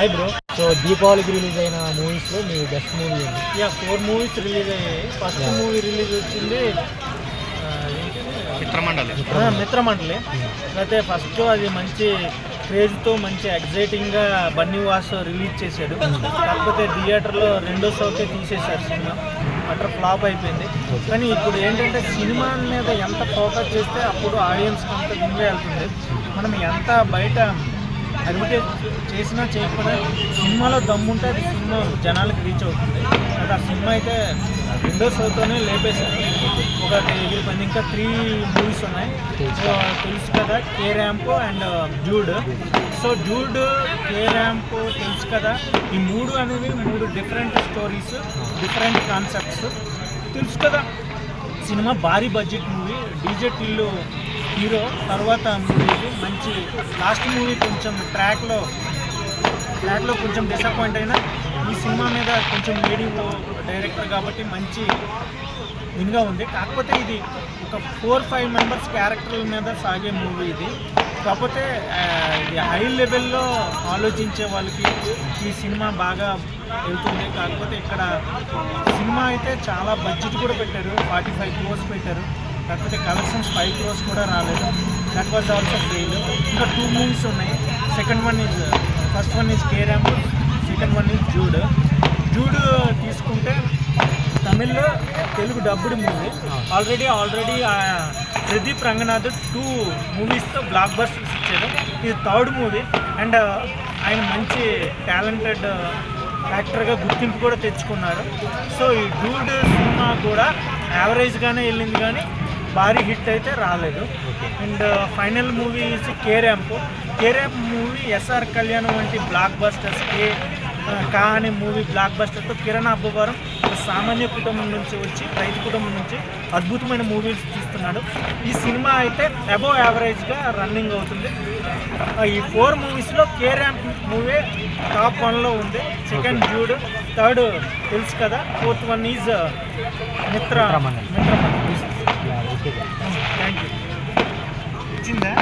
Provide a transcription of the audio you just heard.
Hi bro so దీపావళికి release అయిన మూవీస్లో మీ బెస్ట్ మూవీ ఏంటి? యా ఫోర్ మూవీస్ రిలీజ్ అయ్యాయి. ఫస్ట్. మూవీ రిలీజ్ వచ్చింది? మిత్రమండలి. ఆ, మిత్రమండలి. అయితే ఫస్ట్ అది మంచి క్రేజ్తో మంచి ఎగ్జైటింగ్గా బన్నీ వాస్ రిలీజ్ చేశాడు. కాకపోతే థియేటర్లో రెండో షోకే తీసేశారు సినిమా. అట్లా ఫ్లాప్ అయిపోయింది. కానీ ఇప్పుడు ఏంటంటే సినిమా మీద ఎంత ఫోకస్ చేస్తే అప్పుడు ఆడియన్స్కి అంత ముందే వెళ్తుంది. మనం ఎంత బయట అడ్వర్టైజ్ చేసినా చేయకపోయినా సినిమాలో దమ్ముంటే అది సినిమా జనాలకు రీచ్ అవుతుంది. అది ఆ సినిమా అయితే రెండో షోతోనే లేపేశారు. ఒకటి ఎగిరిపోయింది ఇంకా త్రీ మూవీస్ ఉన్నాయి. So Telusu Kada K ramp and Dude so Dude K ramp Telusu Kada. ఈ మూడు అనేవి మూడు డిఫరెంట్ స్టోరీస్ డిఫరెంట్ కాన్సెప్ట్స్ తెలుసు కదా. సినిమా భారీ budget movie DJ Tillu hero తర్వాత మూవీ మంచి లాస్ట్ మూవీ కొంచెం ట్రాక్లో ట్రాక్లో కొంచెం డిసప్పాయింట్ అయినా ఈ సినిమా మీద కొంచెం లేడీ డైరెక్టర్ కాబట్టి మంచి విన్గా ఉంది. కాకపోతే ఇది ఒక ఫోర్ ఫైవ్ మెంబర్స్ క్యారెక్టర్ల మీద సాగే మూవీ ఇది. కాకపోతే ఇది హై లెవెల్లో ఆలోచించే వాళ్ళకి ఈ సినిమా బాగా వెళ్తుంది. కాకపోతే ఇక్కడ సినిమా అయితే చాలా బడ్జెట్ కూడా పెట్టారు. ఫార్టీ ఫైవ్ క్రోర్స్ పెట్టారు. కాకపోతే కలెక్షన్స్ ఫైవ్ క్రోర్స్ కూడా రాలేదు. దట్ వాజ్ ఆల్సో ఫెయిల్ ఇంకా టూ మూవీస్ ఉన్నాయి. Second one is first one is K ramp second one is Dude Dude తీసుకుంటే తమిళ్ళో Telugu dubbed movie already already Pradeep Ranganath two మూవీస్తో blockbusters ఇచ్చారు ఇది third movie and ఆయన మంచి talented యాక్టర్గా గుర్తింపు కూడా తెచ్చుకున్నారు. సో ఈ డూడ్ సినిమా కూడా యావరేజ్గానే వెళ్ళింది కానీ భారీ హిట్ అయితే రాలేదు. And final movie K ramp. K ramp movie SR Kalyan వంటి బ్లాక్ బస్టర్స్ కే అనే మూవీ బ్లాక్ బస్టర్తో కిరణ్ అబ్బవరం సామాన్య కుటుంబం నుంచి వచ్చి రైతు కుటుంబం నుంచి అద్భుతమైన మూవీస్ తీస్తున్నాడు. ఈ సినిమా అయితే అబోవ్ యావరేజ్గా రన్నింగ్ అవుతుంది. ఈ ఫోర్ మూవీస్లో కే ర్యాంప్ మూవీ టాప్ వన్లో ఉంది. Second Dude third Telusu Kada fourth one is Mithra okay thank you ఇచ్చిందా?